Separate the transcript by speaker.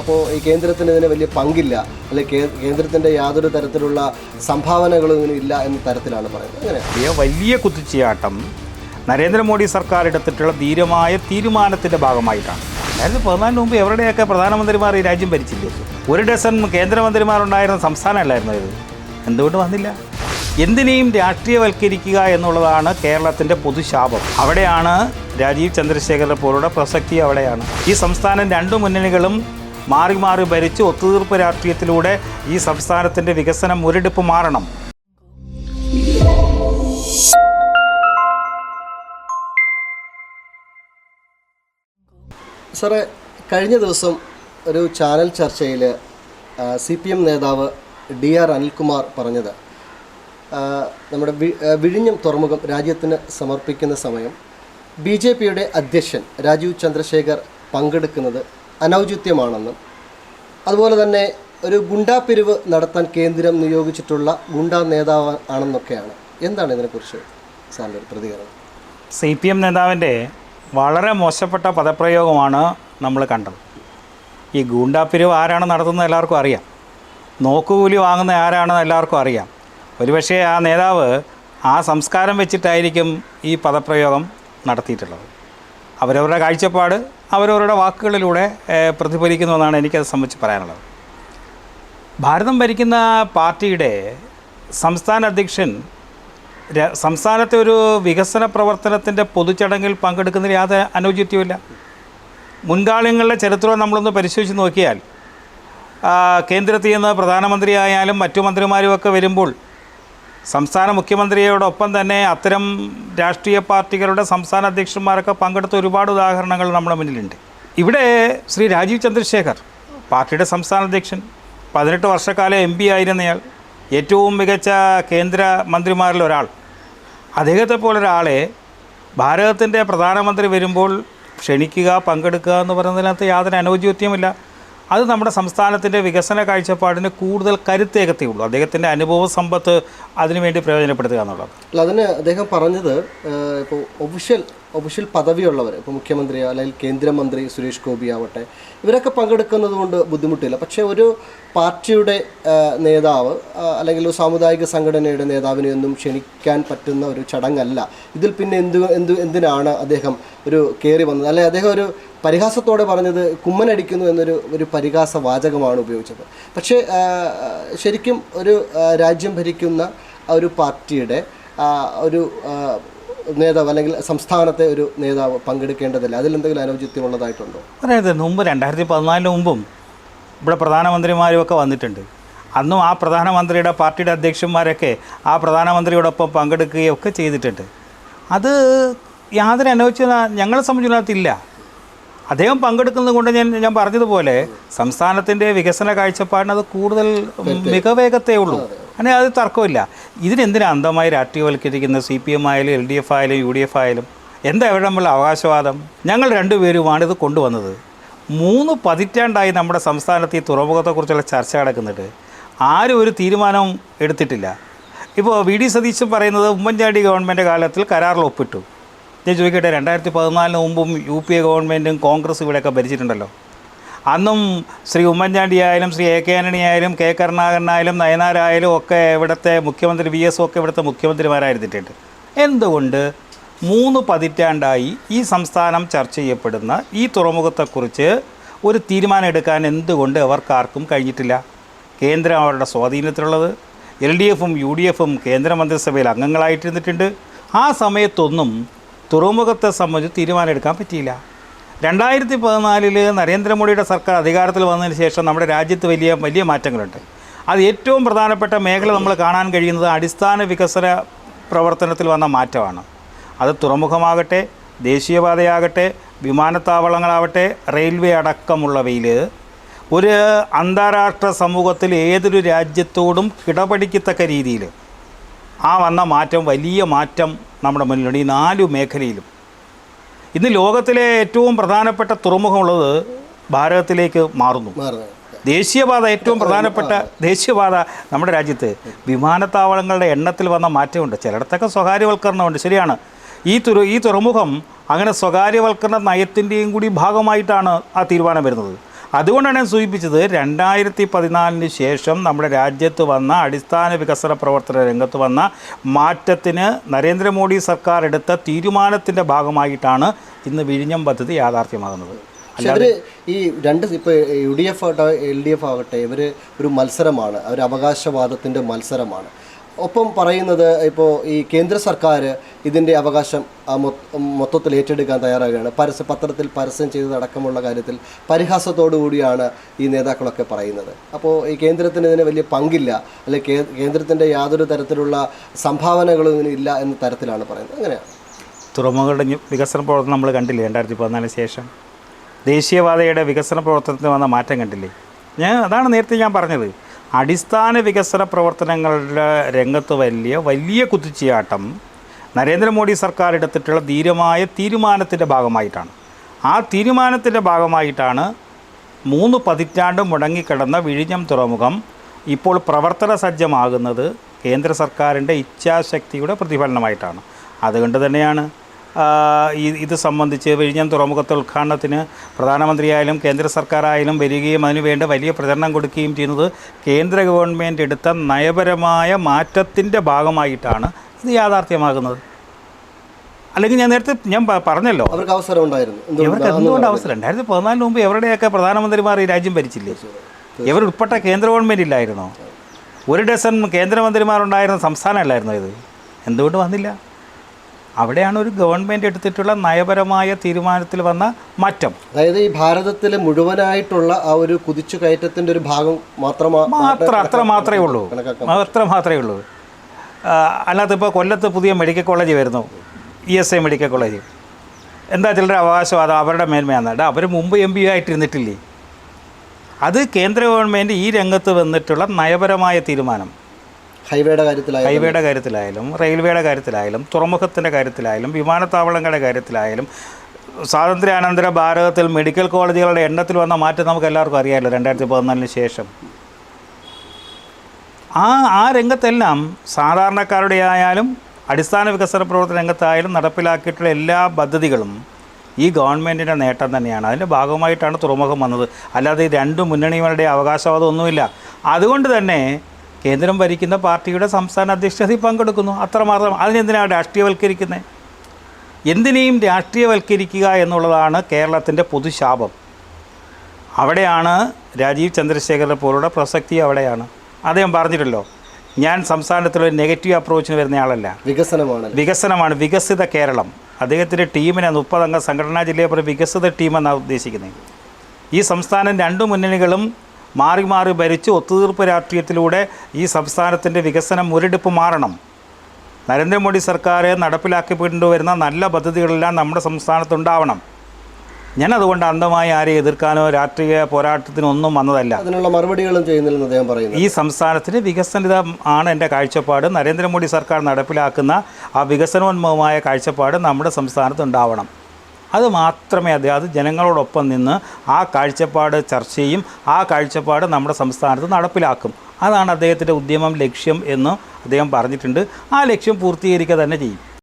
Speaker 1: അപ്പോൾ ഈ കേന്ദ്രത്തിന് ഇതിന് വലിയ പങ്കില്ല. അല്ലെങ്കിൽ കേന്ദ്രത്തിന്റെ യാതൊരു തരത്തിലുള്ള സംഭാവനകളും ഇതിന് ഇല്ല എന്ന തരത്തിലാണ് പറയുന്നത്.
Speaker 2: വലിയ കുതിച്ചുചാട്ടം നരേന്ദ്രമോദി സർക്കാർ എടുത്തിട്ടുള്ള ധീരമായ തീരുമാനത്തിന്റെ ഭാഗമായിട്ടാണ്. രണ്ടായിരത്തി പതിനാലിന് മുമ്പ് എവിടെയൊക്കെ പ്രധാനമന്ത്രിമാർ ഈ രാജ്യം ഭരിച്ചില്ലേ? ഒരു ഡസൺ കേന്ദ്രമന്ത്രിമാരുണ്ടായിരുന്ന സംസ്ഥാനമല്ലായിരുന്നു ഇത്? എന്തുകൊണ്ട് വന്നില്ല? എന്തിനേയും രാഷ്ട്രീയവൽക്കരിക്കുക എന്നുള്ളതാണ് കേരളത്തിന്റെ പൊതുശാപം. അവിടെയാണ് രാജീവ് ചന്ദ്രശേഖരനെ പോലുള്ള പ്രസക്തി അവിടെയാണ്. ഈ സംസ്ഥാനം രണ്ടു മുന്നണികളും മാറി മാറി ഭരിച്ച് ഒത്തുതീർപ്പ് രാഷ്ട്രീയത്തിലൂടെ ഈ സംസ്ഥാനത്തിന്റെ വികസനം മുരടിപ്പ് മാറണം.
Speaker 1: സാറേ കഴിഞ്ഞ ദിവസം ഒരു ചാനൽ ചർച്ചയിൽ സി പി എം നേതാവ് ഡി ആർ അനിൽകുമാർ പറഞ്ഞത് നമ്മുടെ വിഴിഞ്ഞം തുറമുഖം രാജ്യത്തിന് സമർപ്പിക്കുന്ന സമയം ബി ജെ പിയുടെ അധ്യക്ഷൻ രാജീവ് ചന്ദ്രശേഖർ പങ്കെടുക്കുന്നത് അനൗചിത്യമാണെന്നും അതുപോലെ തന്നെ ഒരു ഗുണ്ടാപിരിവ് നടത്താൻ കേന്ദ്രം നിയോഗിച്ചിട്ടുള്ള ഗുണ്ടാ നേതാവ് ആണെന്നൊക്കെയാണ്. എന്താണ് ഇതിനെക്കുറിച്ച് സാറിന്റെ ഒരു പ്രതികരണം?
Speaker 2: സി പി എം നേതാവിന്റെ വളരെ മോശപ്പെട്ട പദപ്രയോഗമാണ് നമ്മൾ കണ്ടത്. ഈ ഗൂണ്ടാപ്പിരിവ് ആരാണ് നടത്തുന്നത് എല്ലാവർക്കും അറിയാം. നോക്കുകൂലി വാങ്ങുന്ന ആരാണെന്ന് എല്ലാവർക്കും അറിയാം. ഒരുപക്ഷേ ആ നേതാവ് ആ സംസ്കാരം വെച്ചിട്ടായിരിക്കും ഈ പദപ്രയോഗം നടത്തിയിട്ടുള്ളത്. അവരവരുടെ കാഴ്ചപ്പാട് അവരവരുടെ വാക്കുകളിലൂടെ പ്രതിഫലിക്കുന്നു പ്രതിഫലിക്കുന്നുവെന്നാണ് എനിക്കത് സംബന്ധിച്ച് പറയാനുള്ളത്. ഭാരതം ഭരിക്കുന്ന പാർട്ടിയുടെ സംസ്ഥാന അധ്യക്ഷൻ സംസ്ഥാനത്തെ ഒരു വികസന പ്രവർത്തനത്തിന്റെ പൊതുചടങ്ങിൽ പങ്കെടുക്കുന്നതിൽ യാതൊരു അനൗചിത്യവുമില്ല മുൻകാലങ്ങളിലെ ചരിത്രം നമ്മളൊന്ന് പരിശോധിച്ച് നോക്കിയാൽ കേന്ദ്രത്തിൽ നിന്ന് പ്രധാനമന്ത്രിയായാലും മറ്റു മന്ത്രിമാരുമൊക്കെ വരുമ്പോൾ സംസ്ഥാന മുഖ്യമന്ത്രിയോടൊപ്പം തന്നെ അത്തരം രാഷ്ട്രീയ പാർട്ടികളുടെ സംസ്ഥാന അധ്യക്ഷന്മാരൊക്കെ പങ്കെടുത്ത ഒരുപാട് ഉദാഹരണങ്ങൾ നമ്മുടെ മുന്നിലുണ്ട്. ഇവിടെ ശ്രീ രാജീവ് ചന്ദ്രശേഖർ പാർട്ടിയുടെ സംസ്ഥാന അധ്യക്ഷൻ പതിനെട്ട് വർഷക്കാലം എം പി ആയിരുന്നയാൾ ഏറ്റവും മികച്ച കേന്ദ്ര മന്ത്രിമാരിൽ ഒരാൾ. അദ്ദേഹത്തെ പോലൊരാളെ ഭാരതത്തിന്റെ പ്രധാനമന്ത്രി വരുമ്പോൾ ക്ഷണിക്കുക പങ്കെടുക്കുക എന്ന് പറയുന്നതിനകത്ത് യാതൊരു അനൗചിത്യമില്ല അത് നമ്മുടെ സംസ്ഥാനത്തിന്റെ വികസന കാഴ്ചപ്പാടിന് കൂടുതൽ കരുത്തേകത്തേ ഉള്ളൂ. അദ്ദേഹത്തിന്റെ അനുഭവ സമ്പത്ത് അതിനുവേണ്ടി പ്രയോജനപ്പെടുത്തുക എന്നുള്ളത്.
Speaker 1: അല്ല അതിന് അദ്ദേഹം പറഞ്ഞത് ഇപ്പോൾ ഒഫീഷ്യൽ ഒഫീഷ്യൽ പദവിയുള്ളവർ ഇപ്പോൾ മുഖ്യമന്ത്രി അല്ലെങ്കിൽ കേന്ദ്രമന്ത്രി സുരേഷ് ഗോപി ആവട്ടെ ഇവരൊക്കെ പങ്കെടുക്കുന്നത് കൊണ്ട് ബുദ്ധിമുട്ടില്ല. പക്ഷേ ഒരു പാർട്ടിയുടെ നേതാവ് അല്ലെങ്കിൽ ഒരു സാമുദായിക സംഘടനയുടെ നേതാവിനെ ഒന്നും ക്ഷണിക്കാൻ പറ്റുന്ന ഒരു ചടങ്ങല്ല. ഇതിൽ പിന്നെ എന്ത് എന്ത് എന്തിനാണ് അദ്ദേഹം ഒരു കയറി വന്നത്? അല്ലെ അദ്ദേഹം ഒരു പരിഹാസത്തോടെ പറഞ്ഞത് കുമ്മനടിക്കുന്നു എന്നൊരു ഒരു പരിഹാസ വാചകമാണ് ഉപയോഗിച്ചത്. പക്ഷേ ശരിക്കും ഒരു രാജ്യം ഭരിക്കുന്ന ഒരു പാർട്ടിയുടെ ഒരു നേതാവ് അല്ലെങ്കിൽ സംസ്ഥാനത്തെ ഒരു നേതാവ് പങ്കെടുക്കേണ്ടതില്ല. അതിലെന്തെങ്കിലും അനൗചിത്യമുള്ളതായിട്ടുണ്ടോ
Speaker 2: അതായത് മുമ്പ് രണ്ടായിരത്തി പതിനാലിന് മുമ്പും ഇവിടെ പ്രധാനമന്ത്രിമാരുമൊക്കെ വന്നിട്ടുണ്ട്. അന്നും ആ പ്രധാനമന്ത്രിയുടെ പാർട്ടിയുടെ അധ്യക്ഷന്മാരൊക്കെ ആ പ്രധാനമന്ത്രിയോടൊപ്പം പങ്കെടുക്കുകയും ഒക്കെ ചെയ്തിട്ടുണ്ട്. അത് യാതൊരു അനൗചിത ഞങ്ങളെ സംബന്ധിച്ചിടത്തില്ല അദ്ദേഹം പങ്കെടുക്കുന്നത് കൊണ്ട് ഞാൻ ഞാൻ പറഞ്ഞതുപോലെ സംസ്ഥാനത്തിന്റെ വികസന കാഴ്ചപ്പാടിന് അത് കൂടുതൽ മികവേഗത്തേ ഉള്ളൂ. അങ്ങനെ അത് തർക്കമില്ല. ഇതിനെന്തിനാ അന്ധമായി രാഷ്ട്രീയവൽക്കരിക്കുന്ന സി പി എം ആയാലും എൽ ഡി എഫ് ആയാലും യു ഡി എഫ് ആയാലും? എന്താ എവിടെ നമ്മൾ അവകാശവാദം? ഞങ്ങൾ രണ്ടുപേരുമാണ് ഇത് കൊണ്ടുവന്നത്. മൂന്ന് പതിറ്റാണ്ടായി നമ്മുടെ സംസ്ഥാനത്ത് ഈ തുറമുഖത്തെക്കുറിച്ചുള്ള ചർച്ച നടക്കുന്നുണ്ട്. ആരും ഒരു തീരുമാനവും എടുത്തിട്ടില്ല. ഇപ്പോൾ വി ഡി സതീശൻ പറയുന്നത് ഉമ്മൻചാണ്ടി ഗവൺമെന്റ് കാലത്തിൽ കരാറിൽ ഒപ്പിട്ടു. ഞാൻ ചോദിക്കട്ടെ രണ്ടായിരത്തി പതിനാലിന് മുമ്പും യു പി എ ഗവൺമെന്റും കോൺഗ്രസ് ഇവിടെയൊക്കെ ഭരിച്ചിട്ടുണ്ടല്ലോ. അന്നും ശ്രീ ഉമ്മൻചാണ്ടി ആയാലും ശ്രീ എ കെ ആന്റണി ആയാലും കെ കരുണാകരനായാലും നയനാരായാലും ഒക്കെ ഇവിടുത്തെ മുഖ്യമന്ത്രി വി എസ് ഒക്കെ ഇവിടുത്തെ മുഖ്യമന്ത്രിമാരായിരുന്നിട്ടുണ്ട്. എന്തുകൊണ്ട് മൂന്ന് പതിറ്റാണ്ടായി ഈ സംസ്ഥാനം ചർച്ച ചെയ്യപ്പെടുന്ന ഈ തുറമുഖത്തെക്കുറിച്ച് ഒരു തീരുമാനം എടുക്കാൻ എന്തുകൊണ്ട് അവർക്കാർക്കും കഴിഞ്ഞിട്ടില്ല? കേന്ദ്രം അവരുടെ സ്വാധീനത്തിലുള്ളത്. എൽ ഡി എഫും യു ഡി എഫും കേന്ദ്രമന്ത്രിസഭയിൽ അംഗങ്ങളായിട്ടിരുന്നിട്ടുണ്ട്. ആ സമയത്തൊന്നും തുറമുഖത്തെ സംബന്ധിച്ച് തീരുമാനം എടുക്കാൻ പറ്റിയില്ല. രണ്ടായിരത്തി പതിനാലിൽ നരേന്ദ്രമോദിയുടെ സർക്കാർ അധികാരത്തിൽ വന്നതിന് ശേഷം നമ്മുടെ രാജ്യത്ത് വലിയ വലിയ മാറ്റങ്ങളുണ്ട്. അത് ഏറ്റവും പ്രധാനപ്പെട്ട മേഖല നമ്മൾ കാണാൻ കഴിയുന്നത് അടിസ്ഥാന വികസന പ്രവർത്തനത്തിൽ വന്ന മാറ്റമാണ്. അത് തുറമുഖമാകട്ടെ ദേശീയപാതയാകട്ടെ വിമാനത്താവളങ്ങളാവട്ടെ റെയിൽവേ അടക്കമുള്ളവയിൽ ഒരു അന്താരാഷ്ട്ര സമൂഹത്തിൽ ഏതൊരു രാജ്യത്തോടും കിടപടിക്കത്തക്ക രീതിയിൽ ആ വന്ന മാറ്റം വലിയ മാറ്റം നമ്മുടെ മുന്നിലുണ്ട്. ഈ നാലു മേഖലയിലും. ഇന്ന് ലോകത്തിലെ ഏറ്റവും പ്രധാനപ്പെട്ട തുറമുഖമുള്ളത് ഭാരതത്തിലേക്ക് മാറുന്നു. ദേശീയപാത ഏറ്റവും പ്രധാനപ്പെട്ട ദേശീയപാത നമ്മുടെ രാജ്യത്ത് വിമാനത്താവളങ്ങളുടെ എണ്ണത്തിൽ വന്ന മാറ്റമുണ്ട്. ചിലയിടത്തൊക്കെ സ്വകാര്യവൽക്കരണമുണ്ട്. ശരിയാണ്. ഈ തുറ ഈ തുറമുഖം അങ്ങനെ സ്വകാര്യവൽക്കരണ നയത്തിന്റെയും കൂടി ഭാഗമായിട്ടാണ് ആ തീരുമാനം വരുന്നത്. അതുകൊണ്ടാണ് ഞാൻ സൂചിപ്പിച്ചത് രണ്ടായിരത്തി പതിനാലിന് ശേഷം നമ്മുടെ രാജ്യത്ത് വന്ന അടിസ്ഥാന വികസന പ്രവർത്തന രംഗത്ത് വന്ന മാറ്റത്തിന് നരേന്ദ്രമോദി സർക്കാർ എടുത്ത തീരുമാനത്തിന്റെ ഭാഗമായിട്ടാണ് ഇന്ന് വിഴിഞ്ഞം പദ്ധതി യാഥാർത്ഥ്യമാകുന്നത്.
Speaker 1: പക്ഷെ അവർ ഈ രണ്ട് ഇപ്പോൾ യു ഡി എഫ് ആകട്ടെ എൽ ഡി എഫ് ആകട്ടെ ഇവർ ഒരു മത്സരമാണ്. അവർ അവകാശവാദത്തിന്റെ മത്സരമാണ്. ഒപ്പം പറയുന്നത് ഇപ്പോൾ ഈ കേന്ദ്ര സർക്കാർ ഇതിന്റെ അവകാശം മൊത്തത്തിൽ ഏറ്റെടുക്കാൻ തയ്യാറാകുകയാണ് പരസ്യ പത്രത്തിൽ പരസ്യം ചെയ്തതടക്കമുള്ള കാര്യത്തിൽ പരിഹാസത്തോടു കൂടിയാണ് ഈ നേതാക്കളൊക്കെ പറയുന്നത്. അപ്പോൾ ഈ കേന്ദ്രത്തിന് ഇതിന് വലിയ പങ്കില്ല. കേ കേന്ദ്രത്തിന്റെ യാതൊരു തരത്തിലുള്ള സംഭാവനകളും ഇതിന് ഇല്ല എന്ന തരത്തിലാണ് പറയുന്നത്. അങ്ങനെയാണ്.
Speaker 2: തുറമുഖങ്ങളുടെ വികസന പ്രവർത്തനം നമ്മൾ കണ്ടില്ലേ രണ്ടായിരത്തി പതിനാലിന് ശേഷം? ദേശീയപാതയുടെ വികസന പ്രവർത്തനത്തിന് വന്ന മാറ്റം കണ്ടില്ലേ? ഞാൻ അതാണ് നേരത്തെ ഞാൻ പറഞ്ഞത്. അടിസ്ഥാന വികസന പ്രവർത്തനങ്ങളുടെ രംഗത്ത് വലിയ വലിയ കുതിച്ചുചാട്ടം നരേന്ദ്രമോദി സർക്കാർ എടുത്തിട്ടുള്ള ധീരമായ തീരുമാനത്തിന്റെ ഭാഗമായിട്ടാണ്. ആ തീരുമാനത്തിന്റെ ഭാഗമായിട്ടാണ് മൂന്ന് പതിറ്റാണ്ട് മുടങ്ങിക്കിടന്ന വിഴിഞ്ഞം തുറമുഖം ഇപ്പോൾ പ്രവർത്തന സജ്ജമാകുന്നത് കേന്ദ്ര സർക്കാരിന്റെ ഇച്ഛാശക്തിയുടെ പ്രതിഫലനമായിട്ടാണ്. അതുകൊണ്ട് തന്നെയാണ് ഇത് സംബന്ധിച്ച് വിഴിഞ്ഞം തുറമുഖത്തെ ഉദ്ഘാടനത്തിന് പ്രധാനമന്ത്രിയായാലും കേന്ദ്ര സർക്കാരായാലും വരികയും അതിനുവേണ്ട വലിയ പ്രചരണം കൊടുക്കുകയും ചെയ്യുന്നത് കേന്ദ്ര ഗവൺമെന്റ് എടുത്ത നയപരമായ മാറ്റത്തിന്റെ ഭാഗമായിട്ടാണ് ഇത് യാഥാർത്ഥ്യമാകുന്നത്. അല്ലെങ്കിൽ ഞാൻ നേരത്തെ ഞാൻ പറഞ്ഞല്ലോ.
Speaker 1: അവർക്ക് അവസരം ഉണ്ടായിരുന്നു.
Speaker 2: ഇവർക്ക് എന്തുകൊണ്ട് അവസരം? രണ്ടായിരത്തി പതിനാലിന് മുമ്പ് എവരുടെയൊക്കെ പ്രധാനമന്ത്രിമാർ ഈ രാജ്യം ഭരിച്ചില്ലേ? ഇവർ ഉൾപ്പെട്ട കേന്ദ്ര ഗവൺമെന്റ് ഇല്ലായിരുന്നോ? ഒരു ഡസൻ കേന്ദ്രമന്ത്രിമാരുണ്ടായിരുന്ന സംസ്ഥാനമല്ലായിരുന്നോ ഇത്? എന്തുകൊണ്ട് വന്നില്ല? അവിടെയാണ് ഒരു ഗവൺമെന്റ് എടുത്തിട്ടുള്ള നയപരമായ തീരുമാനത്തിൽ വന്ന മാറ്റം.
Speaker 1: അതായത് ഈ ഭാരതത്തിലെ മുഴുവനായിട്ടുള്ള ആ ഒരു കുതിച്ചു കയറ്റത്തിന്റെ ഒരു ഭാഗം മാത്രമാണ്
Speaker 2: മാത്രം അത്ര മാത്രമേ ഉള്ളൂ. അത്ര മാത്രമേ ഉള്ളൂ. അല്ലാത്ത അല്ലാതെ ഇപ്പോൾ കൊല്ലത്ത് പുതിയ മെഡിക്കൽ കോളേജ് വരുന്നു. E S I medical college. എന്താ ചിലരുടെ അവകാശം? അത് അവരുടെ മേന്മയാണ് എടാ അവർ മുമ്പ് എം പി ആയിട്ടിരുന്നിട്ടില്ലേ? അത് കേന്ദ്ര ഗവൺമെന്റ് ഈ രംഗത്ത് വന്നിട്ടുള്ള നയപരമായ തീരുമാനം.
Speaker 1: ഹൈവേയുടെ കാര്യത്തിലായാലും
Speaker 2: ഹൈവേയുടെ കാര്യത്തിലായാലും റെയിൽവേയുടെ കാര്യത്തിലായാലും തുറമുഖത്തിന്റെ കാര്യത്തിലായാലും വിമാനത്താവളങ്ങളുടെ കാര്യത്തിലായാലും സ്വാതന്ത്ര്യാനന്തര ഭാരതത്തിൽ മെഡിക്കൽ കോളേജുകളുടെ എണ്ണത്തിൽ വന്ന മാറ്റം നമുക്ക് എല്ലാവർക്കും അറിയാമല്ലോ രണ്ടായിരത്തി പതിനാലിന് ശേഷം. ആ ആ രംഗത്തെല്ലാം സാധാരണക്കാരുടെ ആയാലും അടിസ്ഥാന വികസന പ്രവർത്തന രംഗത്തായാലും നടപ്പിലാക്കിയിട്ടുള്ള എല്ലാ പദ്ധതികളും ഈ ഗവൺമെന്റിന്റെ നേട്ടം തന്നെയാണ്. അതിന്റെ ഭാഗമായിട്ടാണ് തുറമുഖം വന്നത്. അല്ലാതെ ഈ രണ്ട് മുന്നണികളുടെ അവകാശവാദം ഒന്നുമില്ല അതുകൊണ്ട് തന്നെ കേന്ദ്രം ഭരിക്കുന്ന പാർട്ടിയുടെ സംസ്ഥാന അധ്യക്ഷതയിൽ പങ്കെടുക്കുന്നു. അത്രമാത്രം. അതിനെന്തിനാണ് രാഷ്ട്രീയവൽക്കരിക്കുന്നത് എന്തിനേയും രാഷ്ട്രീയവൽക്കരിക്കുക എന്നുള്ളതാണ് കേരളത്തിന്റെ പൊതുശാപം. അവിടെയാണ് രാജീവ് ചന്ദ്രശേഖരനെ പോലുള്ള പ്രസക്തി അവിടെയാണ്. അദ്ദേഹം പറഞ്ഞിട്ടല്ലോ ഞാൻ സംസ്ഥാനത്തിലൊരു നെഗറ്റീവ് അപ്രോച്ചിന് വരുന്ന ആളല്ല
Speaker 1: വികസനമാണ്.
Speaker 2: വികസനമാണ് വികസിത കേരളം. അദ്ദേഹത്തിന്റെ ടീമിനെ മുപ്പതംഗ സംഘടനാ ജില്ലയെ പോലെ വികസിത ടീമെന്നാണ് ഉദ്ദേശിക്കുന്നത്. ഈ സംസ്ഥാനം രണ്ട് മുന്നണികളും മാറി മാറി ഭരിച്ച് ഒത്തുതീർപ്പ് രാഷ്ട്രീയത്തിലൂടെ ഈ സംസ്ഥാനത്തിന്റെ വികസനം മുരടിപ്പ് മാറണം. നരേന്ദ്രമോദി സർക്കാർ നടപ്പിലാക്കി കൊണ്ടുവരുന്ന നല്ല പദ്ധതികളെല്ലാം നമ്മുടെ സംസ്ഥാനത്തുണ്ടാവണം. ഞാൻ അതുകൊണ്ട് അന്ധമായി ആരെ എതിർക്കാനോ രാഷ്ട്രീയ പോരാട്ടത്തിനൊന്നും വന്നതല്ല.
Speaker 1: അതിനുള്ള മറുപടികളും ചെയ്യുന്നില്ലെന്ന് അദ്ദേഹം പറയുന്നു.
Speaker 2: ഈ സംസ്ഥാനത്തിന് വികസനിത ആണ് എന്റെ കാഴ്ചപ്പാട്. നരേന്ദ്രമോദി സർക്കാർ നടപ്പിലാക്കുന്ന ആ വികസനോന്മുഖമായ കാഴ്ചപ്പാട് നമ്മുടെ സംസ്ഥാനത്ത് ഉണ്ടാവണം അത് മാത്രമേ അദ്ദേഹം അത് ജനങ്ങളോടൊപ്പം നിന്ന് ആ കാഴ്ചപ്പാട് ചർച്ച ചെയ്യും ആ കാഴ്ചപ്പാട് നമ്മുടെ സംസ്ഥാനത്ത് നടപ്പിലാക്കും. അതാണ് അദ്ദേഹത്തിന്റെ ഉദ്യമം ലക്ഷ്യം എന്ന് അദ്ദേഹം പറഞ്ഞിട്ടുണ്ട്. ആ ലക്ഷ്യം പൂർത്തീകരിക്കുക തന്നെ ചെയ്യും.